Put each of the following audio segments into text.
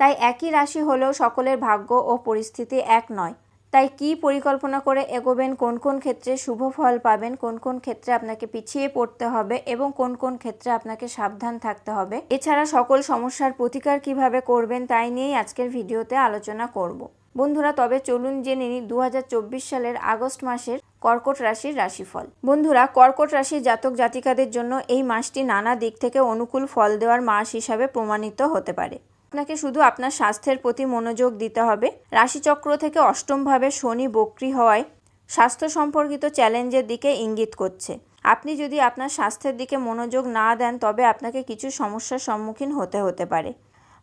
তাই একই রাশি হলেও সকলের ভাগ্য ও পরিস্থিতি এক নয়। তাই কি পরিকল্পনা করে এগোবেন? কোন কোন ক্ষেত্রে শুভ ফল পাবেন? কোন কোন ক্ষেত্রে আপনাকে পিছিয়ে পড়তে হবে? এবং কোন কোন ক্ষেত্রে আপনাকে সাবধান থাকতে হবে? এছাড়া সকল সমস্যার প্রতিকার কীভাবে করবেন তাই নিয়েই আজকের ভিডিওতে আলোচনা করব। বন্ধুরা, তবে চলুন জেনে নিই দু হাজার চব্বিশ সালের আগস্ট মাসের কর্কট রাশির রাশিফল। বন্ধুরা, কর্কট রাশির জাতক জাতিকাদের জন্য এই মাসটি নানা দিক থেকে অনুকূল ফল দেওয়ার মাস হিসাবে প্রমাণিত হতে পারে। আপনাকে শুধু আপনার স্বাস্থ্যের প্রতি মনোযোগ দিতে হবে। রাশিচক্র থেকে অষ্টমভাবে শনি বক্রি হওয়ায় স্বাস্থ্য সম্পর্কিত চ্যালেঞ্জের দিকে ইঙ্গিত করছে। আপনি যদি আপনার স্বাস্থ্যের দিকে মনোযোগ না দেন, তবে আপনাকে কিছু সমস্যার সম্মুখীন হতে হতে পারে।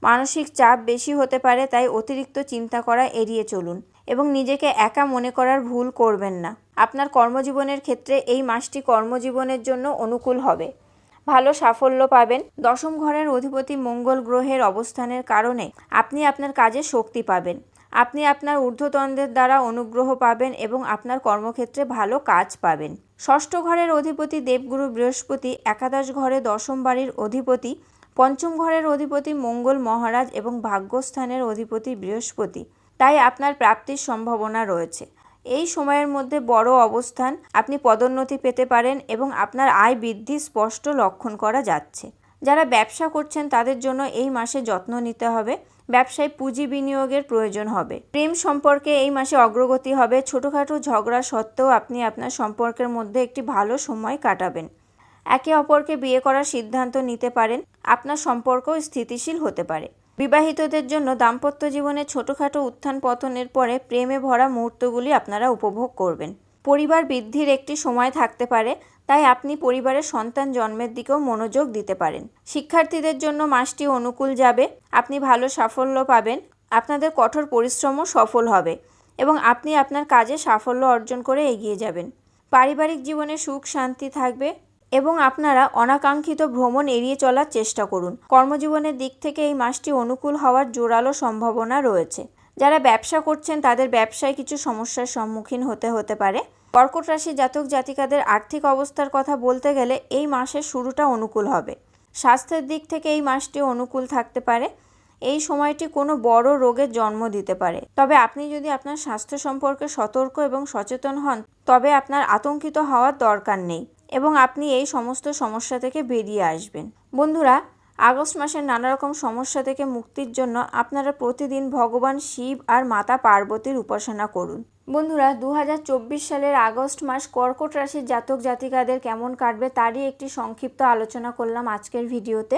মানসিক চাপ বেশি হতে পারে, তাই অতিরিক্ত চিন্তা করা এড়িয়ে চলুন এবং নিজেকে একা মনে করার ভুল করবেন না। আপনার কর্মজীবনের ক্ষেত্রে এই মাসটি কর্মজীবনের জন্য অনুকূল হবে। ভালো সাফল্য পাবেন। দশম ঘরের অধিপতি মঙ্গল গ্রহের অবস্থানের কারণে আপনি আপনার কাজে শক্তি পাবেন। আপনি আপনার ঊর্ধ্বতনদের দ্বারা অনুগ্রহ পাবেন এবং আপনার কর্মক্ষেত্রে ভালো কাজ পাবেন। ষষ্ঠ ঘরের অধিপতি দেবগুরু বৃহস্পতি একাদশ ঘরে দশম বাড়ির অধিপতি, পঞ্চম ঘরের অধিপতি মঙ্গল মহারাজ এবং ভাগ্যস্থানের অধিপতি বৃহস্পতি। তাই আপনার প্রাপ্তির সম্ভাবনা রয়েছে। এই সময়ের মধ্যে বড় অবস্থান আপনি পদোন্নতি পেতে পারেন এবং আপনার আয় বৃদ্ধি স্পষ্ট লক্ষণ করা যাচ্ছে। যারা ব্যবসা করছেন তাদের জন্য এই মাসে যত্ন নিতে হবে। ব্যবসায় পুঁজি বিনিয়োগের প্রয়োজন হবে। প্রেম সম্পর্কে এই মাসে অগ্রগতি হবে। ছোটোখাটো ঝগড়া সত্ত্বেও আপনি আপনার সম্পর্কের মধ্যে একটি ভালো সময় কাটাবেন। একে অপরকে বিয়ে করার সিদ্ধান্ত নিতে পারেন। আপনার সম্পর্কও স্থিতিশীল হতে পারে। বিবাহিতদের জন্য দাম্পত্য জীবনে ছোটোখাটো উত্থান পতনের পরে প্রেমে ভরা মুহূর্তগুলি আপনারা উপভোগ করবেন। পরিবার বৃদ্ধির একটি সময় থাকতে পারে, তাই আপনি পরিবারের সন্তান জন্মের দিকেও মনোযোগ দিতে পারেন। শিক্ষার্থীদের জন্য মাসটি অনুকূল যাবে, আপনি ভালো সাফল্য পাবেন, আপনাদের কঠোর পরিশ্রমও সফল হবে এবং আপনি আপনার কাজে সাফল্য অর্জন করে এগিয়ে যাবেন। পারিবারিক জীবনে সুখ শান্তি থাকবে এবং আপনারা অনাকাঙ্ক্ষিত ভ্রমণ এড়িয়ে চলার চেষ্টা করুন। কর্মজীবনের দিক থেকে এই মাসটি অনুকূল হওয়ার জোরালো সম্ভাবনা রয়েছে। যারা ব্যবসা করছেন, তাদের ব্যবসায় কিছু সমস্যার সম্মুখীন হতে হতে পারে। কর্কট রাশি জাতক জাতিকাদের আর্থিক অবস্থার কথা বলতে গেলে এই মাসের শুরুটা অনুকূল হবে। স্বাস্থ্যের দিক থেকে এই মাসটি অনুকূল থাকতে পারে। এই সময়টি কোনো বড় রোগের জন্ম দিতে পারে। তবে আপনি যদি আপনার স্বাস্থ্য সম্পর্কে সতর্ক এবং সচেতন হন, তবে আপনার আতঙ্কিত হওয়ার দরকার নেই। এবং আপনি এই সমস্ত সমস্যা থেকে বেরিয়ে আসবেন। বন্ধুরা, আগস্ট মাসের নানা রকম সমস্যা থেকে মুক্তির জন্য আপনারা প্রতিদিন ভগবান শিব আর মাতা পার্বতীর উপাসনা করুন। বন্ধুরা দু হাজার চব্বিশ সালের আগস্ট মাস কর্কট রাশির জাতক জাতিকাদের কেমন কাটবে তারই একটি সংক্ষিপ্ত আলোচনা করলাম আজকের ভিডিওতে।